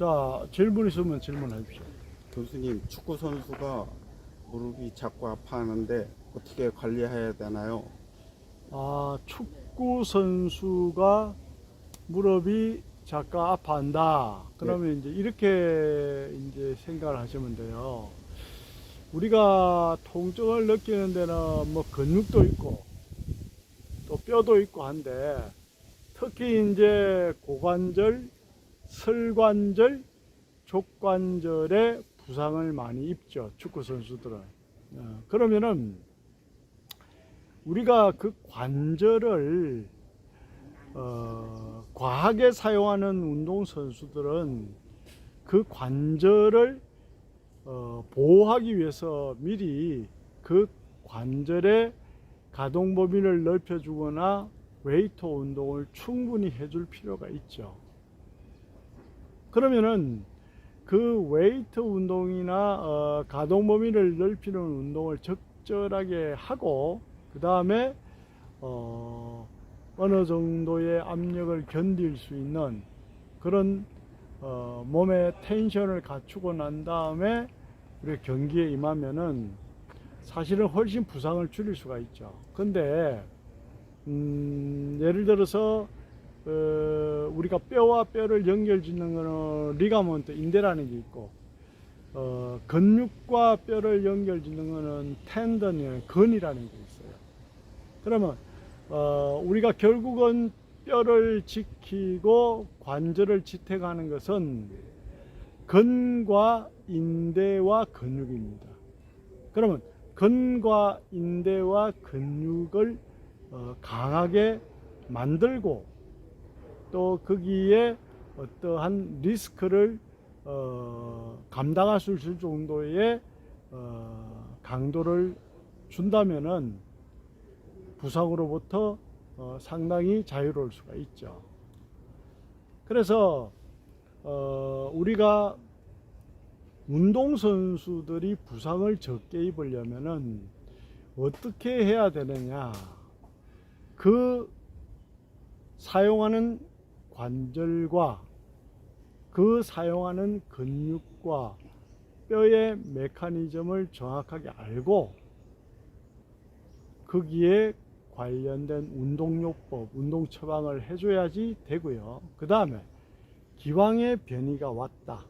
자, 질문 있으면 질문해 주십시오. 교수님, 축구 선수가 무릎이 자꾸 아파하는데 어떻게 관리해야 되나요? 아, 축구 선수가 무릎이 잠깐 아파한다. 그러면 이제 이렇게 이제 생각을 하시면 돼요. 우리가 통증을 느끼는 데는 뭐 근육도 있고 또 뼈도 있고 한데 특히 이제 고관절, 설관절, 족관절에 부상을 많이 입죠. 축구 선수들은. 어, 그러면은 우리가 그 관절을 어, 과하게 사용하는 운동 선수들은 그 관절을 어, 보호하기 위해서 미리 그 관절의 가동 범위를 넓혀주거나 웨이트 운동을 충분히 해줄 필요가 있죠. 그러면은 그 웨이트 운동이나 어, 가동 범위를 넓히는 운동을 적절하게 하고 그 다음에 어, 어느 정도의 압력을 견딜 수 있는 그런 어, 몸의 텐션을 갖추고 난 다음에 우리 경기에 임하면은 사실은 훨씬 부상을 줄일 수가 있죠. 근데 음, 예를 들어서 어, 우리가 뼈와 뼈를 연결짓는 거는 리가먼트 인대라는 게 있고 어, 근육과 뼈를 연결짓는 거는 텐던이라는 근이라는 게 있어요. 그러면 어, 우리가 결국은 뼈를 지키고 관절을 지탱하는 것은 근과 인대와 근육입니다. 그러면 근과 인대와 근육을 어, 강하게 만들고 또 거기에 어떠한 리스크를 어, 감당할 수 있을 정도의 어, 강도를 준다면은 부상으로부터 어, 상당히 자유로울 수가 있죠. 그래서 어, 우리가 운동 선수들이 부상을 적게 입으려면은 어떻게 해야 되느냐? 그 사용하는 관절과 그 사용하는 근육과 뼈의 메커니즘을 정확하게 알고 거기에 관련된 운동요법, 운동 처방을 해줘야지 되고요. 그 다음에 기왕의 변이가 왔다.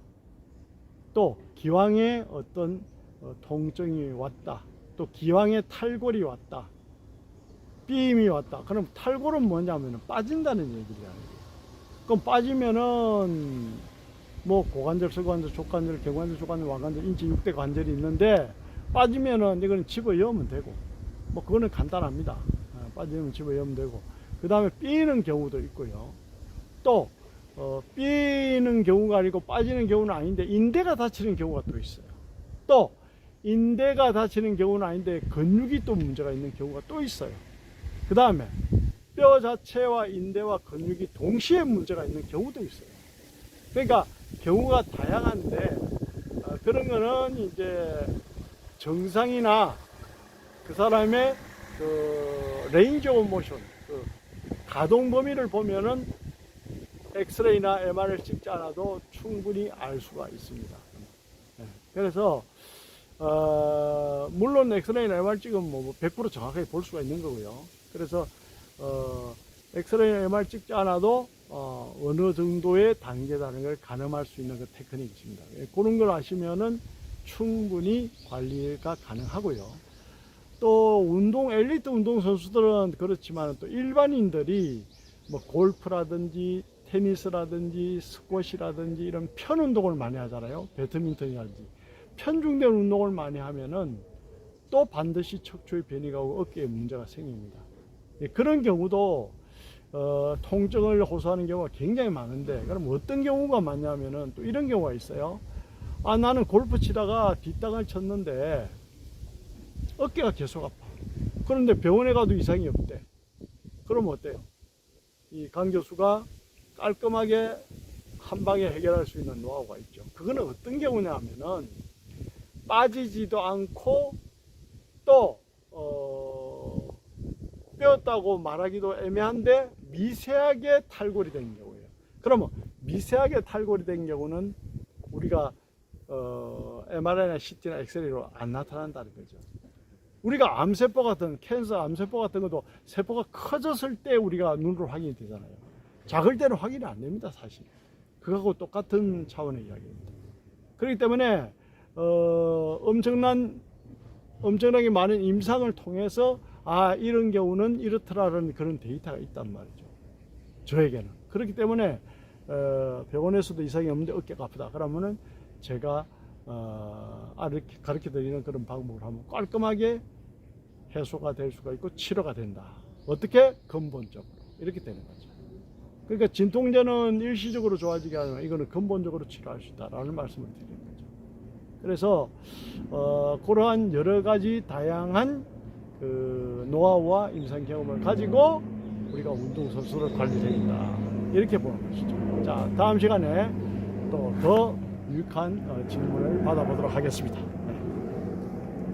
또 기왕의 어떤 어, 통증이 왔다. 또 기왕의 탈골이 왔다. 삐임이 왔다. 그럼 탈골은 뭐냐면 빠진다는 얘기야. 그럼 빠지면은 뭐 고관절, 설관절, 족관절, 개관절, 족관절, 왕관절, 인체 6대 관절이 있는데 빠지면은 이거는 집어 넣으면 되고 뭐 그거는 간단합니다. 어, 빠지면 집어 넣으면 되고 그 다음에 삐는 경우도 있고요. 또 어, 삐는 경우가 아니고 빠지는 경우는 아닌데 인대가 다치는 경우가 또 있어요. 또 인대가 다치는 경우는 아닌데 근육이 또 문제가 있는 경우가 또 있어요. 그 다음에 뼈 자체와 인대와 근육이 동시에 문제가 있는 경우도 있어요. 그러니까 경우가 다양한데 어, 그런 거는 이제 정상이나 그 사람의 그 레인지 오브 모션 그 가동 범위를 보면은 엑스레이나 MR을 찍지 않아도 충분히 알 수가 있습니다. 네. 그래서 어, 물론 엑스레이나 MR 찍으면 뭐100% 정확하게 볼 수가 있는 거고요. 그래서 어, 엑스레이나 MR 찍지 않아도 어, 어느 정도의 단계라는 걸 가늠할 수 있는 그 테크닉이 있습니다. 예, 그런 걸 아시면은 충분히 관리가 가능하고요. 또 운동 엘리트 운동 선수들은 그렇지만 또 일반인들이 뭐 골프라든지 테니스라든지 스쿼시라든지 이런 편 운동을 많이 하잖아요. 배드민턴이라든지 편중된 운동을 많이 하면은 또 반드시 척추의 변이가 오고 어깨에 문제가 생깁니다. 예, 그런 경우도 어, 통증을 호소하는 경우가 굉장히 많은데 그럼 어떤 경우가 많냐면은 또 이런 경우가 있어요. 아 나는 골프 치다가 뒷땅을 쳤는데 어깨가 계속 아파. 그런데 병원에 가도 이상이 없대. 그러면 어때요? 이 강 교수가 깔끔하게 한 방에 해결할 수 있는 노하우가 있죠. 그거는 어떤 경우냐 하면은 빠지지도 않고 또 어, 빼었다고 말하기도 애매한데 미세하게 탈골이 되는 경우예요. 그러면 미세하게 탈골이 된 경우는 우리가 어, MRI나 CT나 엑스레이로 안 나타난다는 거죠. 우리가 암세포 같은 캔서 암세포 같은 것도 세포가 커졌을 때 우리가 눈으로 확인이 되잖아요. 작을 때는 확인이 안 됩니다, 사실. 그거하고 똑같은 차원의 이야기입니다. 그렇기 때문에 어, 엄청난 엄청나게 많은 임상을 통해서 아 이런 경우는 이렇더라는 그런 데이터가 있단 말이죠. 저에게는 그렇기 때문에 어, 병원에서도 이상이 없는데 어깨가 아프다 그러면은 제가 어, 가르쳐 드리는 그런 방법을 하면 깔끔하게 해소가 될 수가 있고 치료가 된다. 어떻게 근본적으로 이렇게 되는 거죠. 그러니까 진통제는 일시적으로 좋아지게 하면 이거는 근본적으로 치료할 수 있다라는 말씀을 드리는 거죠. 그래서 어, 그러한 여러 가지 다양한 그 노하우와 임상 경험을 가지고 우리가 운동선수를 관리해야. 이렇게 보는 것이죠. 자, 다음 시간에 또 더 유익한 어, 질문을 받아보도록 하겠습니다.